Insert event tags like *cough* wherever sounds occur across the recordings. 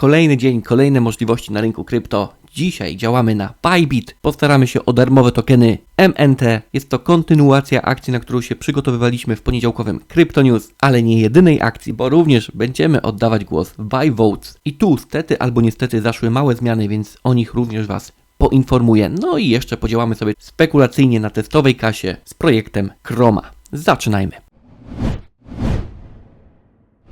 Kolejny dzień, kolejne możliwości na rynku krypto. Dzisiaj działamy na Bybit. Postaramy się o darmowe tokeny MNT. Jest to kontynuacja akcji, na którą się przygotowywaliśmy w poniedziałkowym Crypto News, ale nie jedynej akcji, bo również będziemy oddawać głos w Buy Votes. I tu stety albo niestety zaszły małe zmiany, więc o nich również Was poinformuję. No i jeszcze podziałamy sobie spekulacyjnie na testowej kasie z projektem Chroma. Zaczynajmy.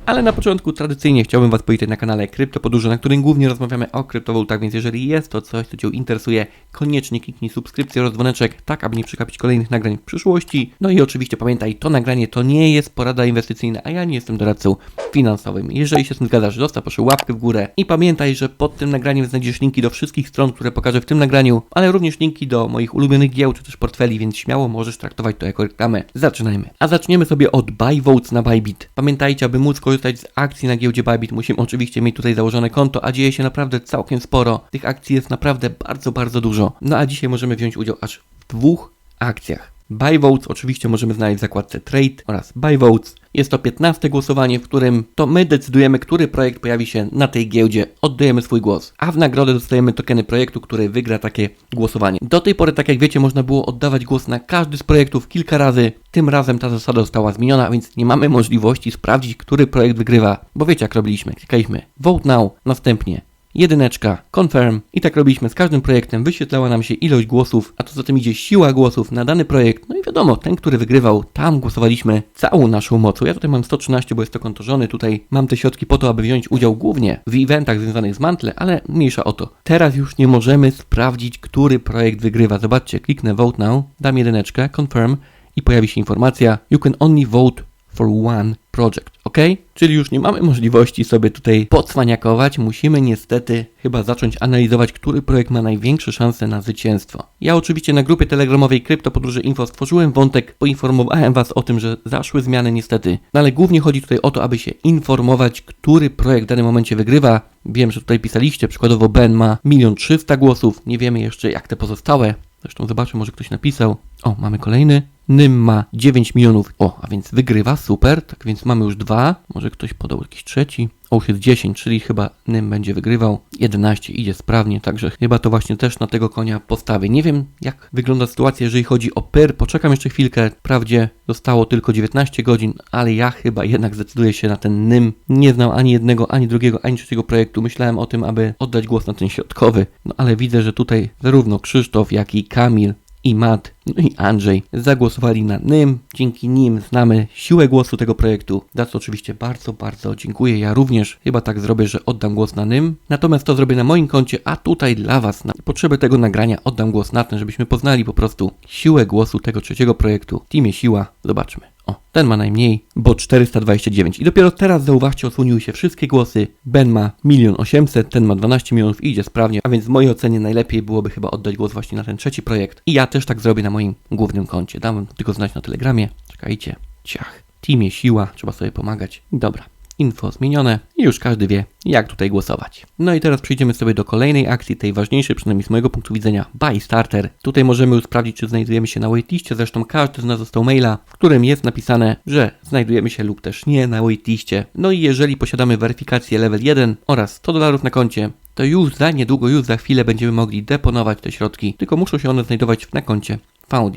Ale na początku tradycyjnie chciałbym Was powitać na kanale Krypto Podróże, na którym głównie rozmawiamy o kryptowalutach, więc jeżeli jest to coś, co Cię interesuje, koniecznie kliknij subskrypcję oraz dzwoneczek, tak aby nie przegapić kolejnych nagrań w przyszłości. No i oczywiście pamiętaj, to nagranie to nie jest porada inwestycyjna, a ja nie jestem doradcą finansowym. Jeżeli się z tym zgadzasz, zostaw proszę łapkę w górę i pamiętaj, że pod tym nagraniem znajdziesz linki do wszystkich stron, które pokażę w tym nagraniu, ale również linki do moich ulubionych gieł czy też portfeli, więc śmiało możesz traktować to jako reklamę. Zaczynajmy. A zaczniemy sobie od Buy Votes na Bybit. Pamiętajcie, aby móc korzystać z akcji na giełdzie Bybit, musimy oczywiście mieć tutaj założone konto, a dzieje się naprawdę całkiem sporo. Tych akcji jest naprawdę bardzo, bardzo dużo. No a dzisiaj możemy wziąć udział aż w dwóch akcjach. Buy Votes oczywiście możemy znaleźć w zakładce Trade oraz Buy Votes. Jest to 15 głosowanie, w którym to my decydujemy, który projekt pojawi się na tej giełdzie. Oddajemy swój głos. A w nagrodę dostajemy tokeny projektu, który wygra takie głosowanie. Do tej pory, tak jak wiecie, można było oddawać głos na każdy z projektów kilka razy. Tym razem ta zasada została zmieniona, więc nie mamy możliwości sprawdzić, który projekt wygrywa. Bo wiecie jak robiliśmy. Klikaliśmy Vote Now, następnie jedyneczka, confirm i tak robiliśmy z każdym projektem, wyświetlała nam się ilość głosów, a to za tym idzie siła głosów na dany projekt, no i wiadomo, ten, który wygrywał, tam głosowaliśmy całą naszą mocą. Ja tutaj mam 113, bo jest to konto żony, tutaj mam te środki po to, aby wziąć udział głównie w eventach związanych z Mantle, ale mniejsza o to. Teraz już nie możemy sprawdzić, który projekt wygrywa. Zobaczcie, kliknę vote now, dam jedyneczkę, confirm i pojawi się informacja, you can only vote for one project, ok? Czyli już nie mamy możliwości sobie tutaj podswaniakować, musimy niestety chyba zacząć analizować, który projekt ma największe szanse na zwycięstwo. Ja oczywiście na grupie telegramowej Krypto Podróże Info stworzyłem wątek, poinformowałem Was o tym, że zaszły zmiany niestety, no ale głównie chodzi tutaj o to, aby się informować, który projekt w danym momencie wygrywa. Wiem, że tutaj pisaliście, przykładowo Ben ma 1 300 głosów, nie wiemy jeszcze jak te pozostałe. Zresztą zobaczę, może ktoś napisał. O, mamy kolejny. Nym ma 9 milionów. O, a więc wygrywa, super. Tak więc mamy już dwa. Może ktoś podał jakiś trzeci. O, już jest 10, czyli chyba Nym będzie wygrywał. 11 idzie sprawnie, także chyba to właśnie też na tego konia postawię. Nie wiem, jak wygląda sytuacja, jeżeli chodzi o PER. Poczekam jeszcze chwilkę. Wprawdzie zostało tylko 19 godzin, ale ja chyba jednak zdecyduję się na ten Nym. Nie znam ani jednego, ani drugiego, ani trzeciego projektu. Myślałem o tym, aby oddać głos na ten środkowy. No ale widzę, że tutaj zarówno Krzysztof, jak i Kamil i Matt, no i Andrzej zagłosowali na NYM. Dzięki nim znamy siłę głosu tego projektu. Za co oczywiście bardzo, bardzo dziękuję. Ja również chyba tak zrobię, że oddam głos na NYM. Natomiast to zrobię na moim koncie, a tutaj dla Was na potrzeby tego nagrania oddam głos na ten, żebyśmy poznali po prostu siłę głosu tego trzeciego projektu. Teamie Siła. Zobaczmy. O, ten ma najmniej, bo 429. I dopiero teraz zauważcie, osłoniły się wszystkie głosy. Ben ma 1 800, ten ma 12 milionów i idzie sprawnie, a więc w mojej ocenie najlepiej byłoby chyba oddać głos właśnie na ten trzeci projekt. I ja też tak zrobię na moim głównym koncie. Dam tylko znać na telegramie. Czekajcie. Ciach. Teamie siła, trzeba sobie pomagać. Dobra. Info zmienione i już każdy wie, jak tutaj głosować. No i teraz przejdziemy sobie do kolejnej akcji, tej ważniejszej, przynajmniej z mojego punktu widzenia, Buy Starter. Tutaj możemy już sprawdzić, czy znajdujemy się na waitliście, zresztą każdy z nas dostał maila, w którym jest napisane, że znajdujemy się lub też nie na waitliście. No i jeżeli posiadamy weryfikację level 1 oraz 100 dolarów na koncie, to już za niedługo, już za chwilę będziemy mogli deponować te środki, tylko muszą się one znajdować na koncie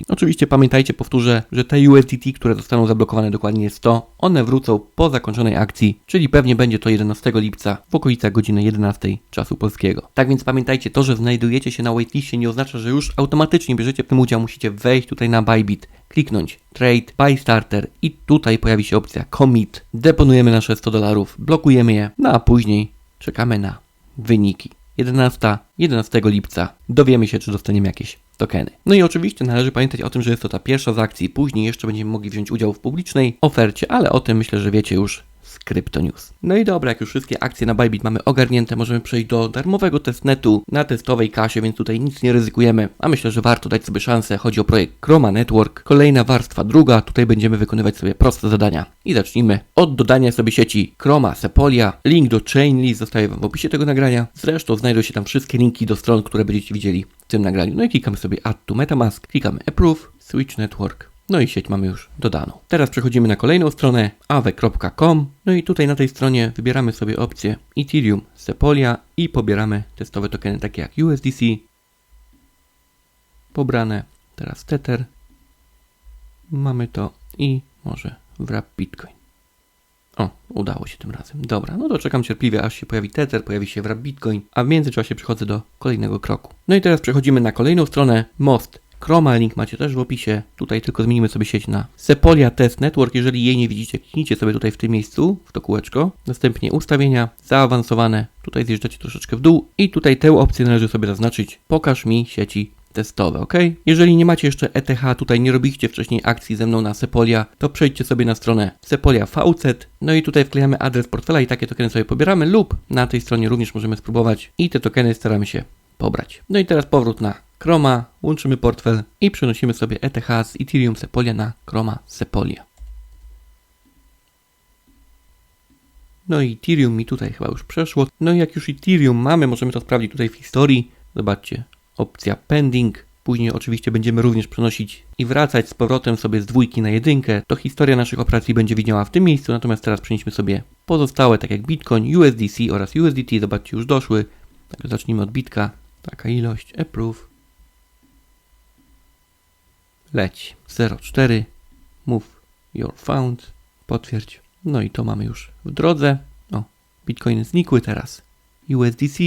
Oczywiście pamiętajcie, powtórzę, że te USDT, które zostaną zablokowane dokładnie jest 100, one wrócą po zakończonej akcji, czyli pewnie będzie to 11 lipca w okolicach godziny 11 czasu polskiego. Tak więc pamiętajcie, to, że znajdujecie się na waitlistie nie oznacza, że już automatycznie bierzecie w tym udział, musicie wejść tutaj na Bybit, kliknąć Trade, Buy Starter i tutaj pojawi się opcja Commit. Deponujemy nasze 100 dolarów, blokujemy je, no a później czekamy na wyniki. 11, 11 lipca dowiemy się, czy dostaniemy jakieś tokeny. No i oczywiście należy pamiętać o tym, że jest to ta pierwsza z akcji, później jeszcze będziemy mogli wziąć udział w publicznej ofercie, ale o tym myślę, że wiecie już z. No i dobra, jak już wszystkie akcje na Bybit mamy ogarnięte, możemy przejść do darmowego testnetu na testowej kasie, więc tutaj nic nie ryzykujemy, a myślę, że warto dać sobie szansę. Chodzi o projekt Chroma Network. Kolejna warstwa druga, tutaj będziemy wykonywać sobie proste zadania. I zacznijmy od dodania sobie sieci Chroma, Sepolia. Link do Chainlist zostaje w opisie tego nagrania. Zresztą znajdą się tam wszystkie linki do stron, które będziecie widzieli w tym nagraniu. No i klikamy sobie Add to Metamask, klikamy Approve, Switch Network No i sieć mamy już dodaną. Teraz przechodzimy na kolejną stronę aave.com. No i tutaj na tej stronie wybieramy sobie opcję Ethereum Sepolia i pobieramy testowe tokeny takie jak USDC. Pobrane. Teraz Tether. Mamy to i może wrap Bitcoin. O, udało się tym razem. Dobra, no to czekam cierpliwie, aż się pojawi Tether, pojawi się wrap Bitcoin, a w międzyczasie przechodzę do kolejnego kroku. No i teraz przechodzimy na kolejną stronę Most Chroma, link macie też w opisie. Tutaj tylko zmienimy sobie sieć na Sepolia Test Network. Jeżeli jej nie widzicie, kliknijcie sobie tutaj w tym miejscu, w to kółeczko. Następnie ustawienia, zaawansowane. Tutaj zjeżdżacie troszeczkę w dół i tutaj tę opcję należy sobie zaznaczyć. Pokaż mi sieci testowe, ok? Jeżeli nie macie jeszcze ETH, tutaj nie robiliście wcześniej akcji ze mną na Sepolia, to przejdźcie sobie na stronę Sepolia VZ, no i tutaj wklejamy adres portfela i takie tokeny sobie pobieramy lub na tej stronie również możemy spróbować i te tokeny staramy się pobrać. No i teraz powrót na Chroma, łączymy portfel i przenosimy sobie ETH z Ethereum Sepolia na Chroma Sepolia. No i Ethereum mi tutaj chyba już przeszło. No i jak już Ethereum mamy, możemy to sprawdzić tutaj w historii. Zobaczcie, opcja pending. Później oczywiście będziemy również przenosić i wracać z powrotem sobie z dwójki na jedynkę. To historia naszych operacji będzie widziała w tym miejscu, natomiast teraz przenieśmy sobie pozostałe, tak jak Bitcoin, USDC oraz USDT. Zobaczcie, już doszły. Także zacznijmy od bitka. Taka ilość, approve. Leć 04, move your found, potwierdź. No i to mamy już w drodze. O, bitcoiny znikły teraz. USDC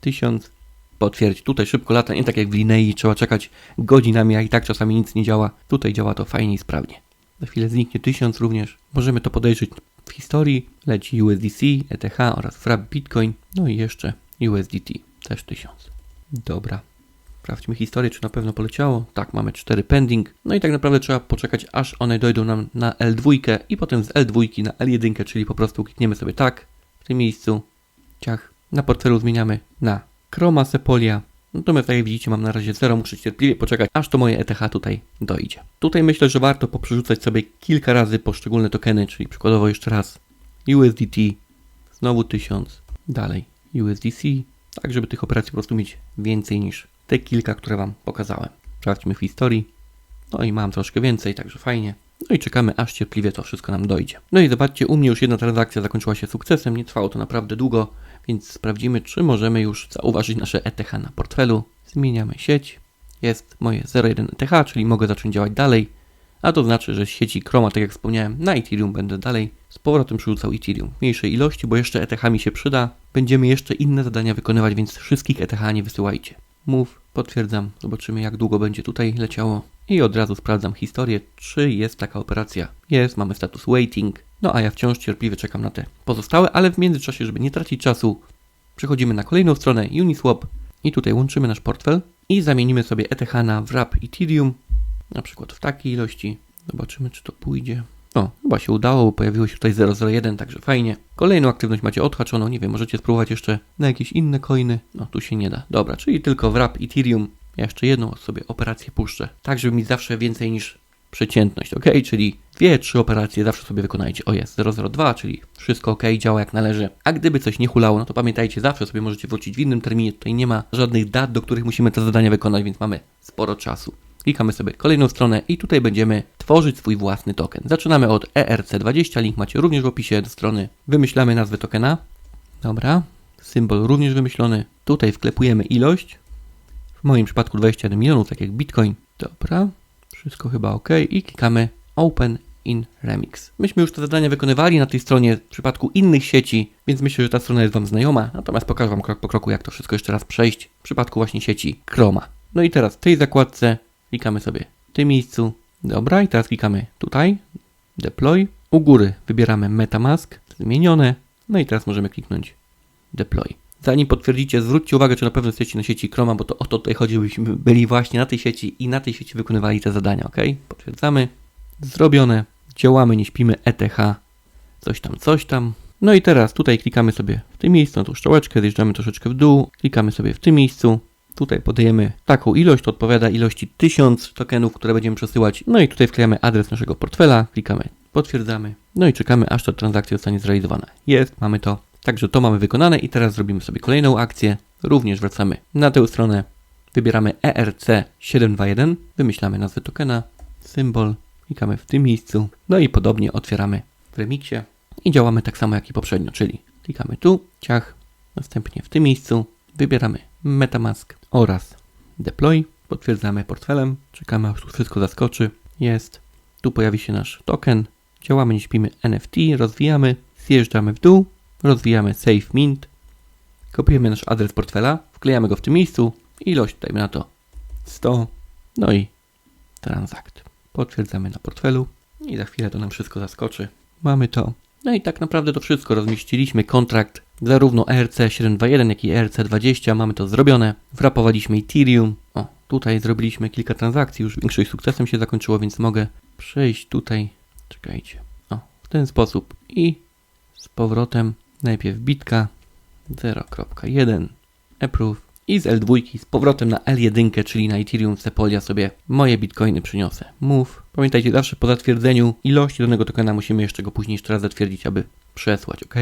1000, potwierdź. Tutaj szybko lata, nie tak jak w Linei, trzeba czekać godzinami, a i tak czasami nic nie działa. Tutaj działa to fajnie i sprawnie. Za chwilę zniknie 1000 również. Możemy to podejrzeć w historii. Leci USDC, ETH oraz Frap Bitcoin. No i jeszcze USDT, też 1000. Dobra, Sprawdźmy historię, czy na pewno poleciało. Tak, mamy 4 pending. No i tak naprawdę trzeba poczekać, aż one dojdą nam na L2 i potem z L2 na L1, czyli po prostu klikniemy sobie tak w tym miejscu. Ciach. Na portfelu zmieniamy na Chroma Sepolia. Natomiast tak jak widzicie mam na razie 0, muszę cierpliwie poczekać, aż to moje ETH tutaj dojdzie. Tutaj myślę, że warto poprzerzucać sobie kilka razy poszczególne tokeny, czyli przykładowo jeszcze raz USDT, znowu 1000, dalej USDC, tak żeby tych operacji po prostu mieć więcej niż te kilka, które Wam pokazałem. Sprawdźmy w historii. No i mam troszkę więcej, także fajnie. No i czekamy, aż cierpliwie to wszystko nam dojdzie. No i zobaczcie, u mnie już jedna transakcja zakończyła się sukcesem, nie trwało to naprawdę długo, więc sprawdzimy, czy możemy już zauważyć nasze ETH na portfelu. Zmieniamy sieć. Jest moje 0,1 ETH, czyli mogę zacząć działać dalej. A to znaczy, że z sieci Chroma, tak jak wspomniałem, na Ethereum będę dalej z powrotem przerzucał Ethereum w mniejszej ilości, bo jeszcze ETH mi się przyda. Będziemy jeszcze inne zadania wykonywać, więc wszystkich ETH nie wysyłajcie. Move Potwierdzam, zobaczymy jak długo będzie tutaj leciało. I od razu sprawdzam historię, czy jest taka operacja. Jest, mamy status waiting. No a ja wciąż cierpliwie czekam na te pozostałe, ale w międzyczasie, żeby nie tracić czasu, przechodzimy na kolejną stronę Uniswap i tutaj łączymy nasz portfel i zamienimy sobie ETH na wrap Ethereum, na przykład w takiej ilości. Zobaczymy, czy to pójdzie. O, chyba się udało, bo pojawiło się tutaj 001, także fajnie. Kolejną aktywność macie odhaczoną, nie wiem, możecie spróbować jeszcze na jakieś inne coiny. No, tu się nie da. Dobra, czyli tylko wrap Ethereum. Ja jeszcze jedną sobie operację puszczę, tak żeby mi zawsze więcej niż przeciętność, ok? Czyli dwie, trzy operacje zawsze sobie wykonajcie. O jest, 002, czyli wszystko ok, działa jak należy. A gdyby coś nie hulało, no to pamiętajcie, zawsze sobie możecie wrócić w innym terminie. Tutaj nie ma żadnych dat, do których musimy te zadania wykonać, więc mamy sporo czasu. Klikamy sobie kolejną stronę i tutaj będziemy tworzyć swój własny token. Zaczynamy od ERC20, link macie również w opisie do strony. Wymyślamy nazwę tokena. Dobra, symbol również wymyślony. Tutaj wklepujemy ilość. W moim przypadku 21 milionów, tak jak Bitcoin. Dobra, wszystko chyba ok. I klikamy Open in Remix. Myśmy już te zadania wykonywali na tej stronie w przypadku innych sieci, więc myślę, że ta strona jest Wam znajoma. Natomiast pokażę Wam krok po kroku, jak to wszystko jeszcze raz przejść w przypadku właśnie sieci Chroma. No i teraz w tej zakładce Klikamy sobie w tym miejscu. Dobra, i teraz klikamy tutaj, deploy. U góry wybieramy MetaMask, zmienione. No i teraz możemy kliknąć deploy. Zanim potwierdzicie, zwróćcie uwagę, czy na pewno jesteście na sieci Chroma, bo to o to tutaj chodzi, byśmy *laughs* byli właśnie na tej sieci i na tej sieci wykonywali te zadania, ok? Potwierdzamy. Zrobione. Działamy, nie śpimy, ETH, coś tam, coś tam. No i teraz tutaj klikamy sobie w tym miejscu na tą szczołeczkę, zjeżdżamy troszeczkę w dół, klikamy sobie w tym miejscu, Tutaj podajemy taką ilość, to odpowiada ilości 1000 tokenów, które będziemy przesyłać. No i tutaj wklejamy adres naszego portfela, klikamy potwierdzamy, no i czekamy aż ta transakcja zostanie zrealizowana. Jest, mamy to. Także to mamy wykonane i teraz zrobimy sobie kolejną akcję. Również wracamy na tę stronę, wybieramy ERC721, wymyślamy nazwę tokena, symbol, klikamy w tym miejscu, no i podobnie otwieramy w Remixie i działamy tak samo jak i poprzednio, czyli klikamy tu, ciach, następnie w tym miejscu wybieramy Metamask oraz Deploy, potwierdzamy portfelem, czekamy aż tu wszystko zaskoczy, jest, tu pojawi się nasz token, działamy, nie śpimy. NFT, rozwijamy, zjeżdżamy w dół, rozwijamy Save Mint, kopiujemy nasz adres portfela, wklejamy go w tym miejscu, ilość dajmy na to 100, no i Transact. Potwierdzamy na portfelu. I za chwilę to nam wszystko zaskoczy. Mamy to. No i tak naprawdę to wszystko. Rozmieściliśmy kontrakt zarówno ERC721, jak i ERC20. Mamy to zrobione. Wrapowaliśmy Ethereum. O, tutaj zrobiliśmy kilka transakcji. Już większość sukcesem się zakończyło, więc mogę przejść tutaj. Czekajcie. O, w ten sposób. I z powrotem najpierw bitka 0.1 approve i z L2 z powrotem na L1, czyli na Ethereum Sepolia sobie moje bitcoiny przyniosę. Move. Pamiętajcie, zawsze po zatwierdzeniu ilości danego tokena musimy jeszcze go później jeszcze raz zatwierdzić, aby przesłać, ok?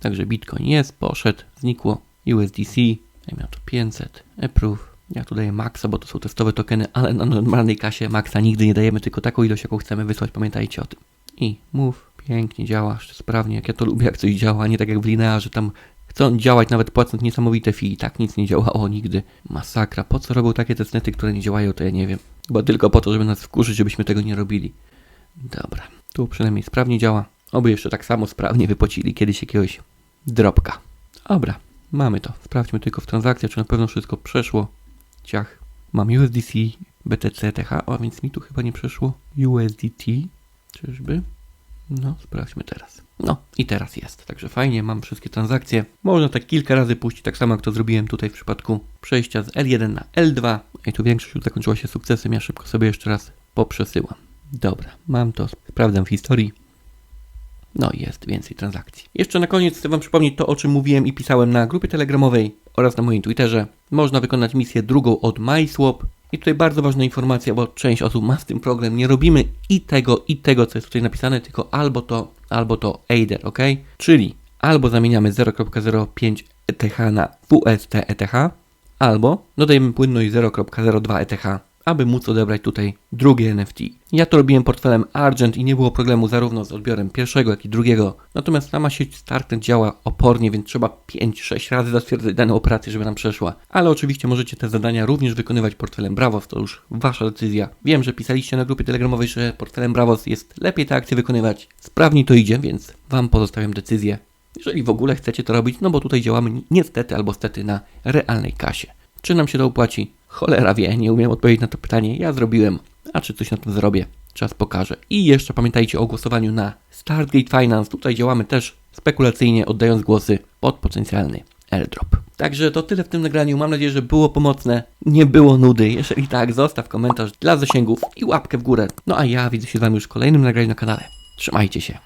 Także bitcoin jest, poszedł, znikło. USDC, dajmy na to 500, approve. Ja tu daję maxa, bo to są testowe tokeny, ale na normalnej kasie maxa nigdy nie dajemy, tylko taką ilość, jaką chcemy wysłać, pamiętajcie o tym. I move, pięknie działa, sprawnie, jak ja to lubię, jak coś działa, nie tak jak w linearze, tam chcą działać nawet płacąc niesamowite fee, tak nic nie działało nigdy. Masakra, po co robią takie testnety, które nie działają, to ja nie wiem. Bo tylko po to, żeby nas wkurzyć, żebyśmy tego nie robili. Dobra, tu przynajmniej sprawnie działa. Oby jeszcze tak samo sprawnie wypłacili kiedyś jakiegoś dropka. Dobra, mamy to. Sprawdźmy tylko w transakcjach, czy na pewno wszystko przeszło. Ciach. Mam USDC, BTC, TH, a więc mi tu chyba nie przeszło USDT. Czyżby? No, sprawdźmy teraz. No i teraz jest. Także fajnie, mam wszystkie transakcje. Można tak kilka razy puścić, tak samo jak to zrobiłem tutaj w przypadku przejścia z L1 na L2. I tu większość już zakończyła się sukcesem. Ja szybko sobie jeszcze raz poprzesyłam. Dobra, mam to. Sprawdzam w historii. No i jest więcej transakcji. Jeszcze na koniec chcę Wam przypomnieć to, o czym mówiłem i pisałem na grupie telegramowej oraz na moim Twitterze. Można wykonać misję drugą od MySwap. I tutaj bardzo ważna informacja, bo część osób ma z tym problem. Nie robimy i tego, i tego, co jest tutaj napisane, tylko albo to, albo to either, ok? Czyli albo zamieniamy 0.05 ETH na WST ETH, albo dodajemy płynność 0.02 ETH, aby móc odebrać tutaj drugie NFT. Ja to robiłem portfelem Argent i nie było problemu zarówno z odbiorem pierwszego, jak i drugiego. Natomiast sama sieć Starknet działa opornie, więc trzeba 5-6 razy zatwierdzić daną operację, żeby nam przeszła. Ale oczywiście możecie te zadania również wykonywać portfelem Bravos, to już wasza decyzja. Wiem, że pisaliście na grupie telegramowej, że portfelem Bravos jest lepiej te akcje wykonywać. Sprawniej to idzie, więc wam pozostawiam decyzję. Jeżeli w ogóle chcecie to robić, no bo tutaj działamy ni- niestety albo stety na realnej kasie. Czy nam się to opłaci? Cholera wie, nie umiem odpowiedzieć na to pytanie. Ja zrobiłem, a czy coś na tym zrobię? Czas pokaże. I jeszcze pamiętajcie o głosowaniu na Startgate Finance. Tutaj działamy też spekulacyjnie, oddając głosy pod potencjalny airdrop. Także to tyle w tym nagraniu. Mam nadzieję, że było pomocne. Nie było nudy. Jeżeli tak, zostaw komentarz dla zasięgów i łapkę w górę. No a ja widzę się z Wami już w kolejnym nagraniu na kanale. Trzymajcie się.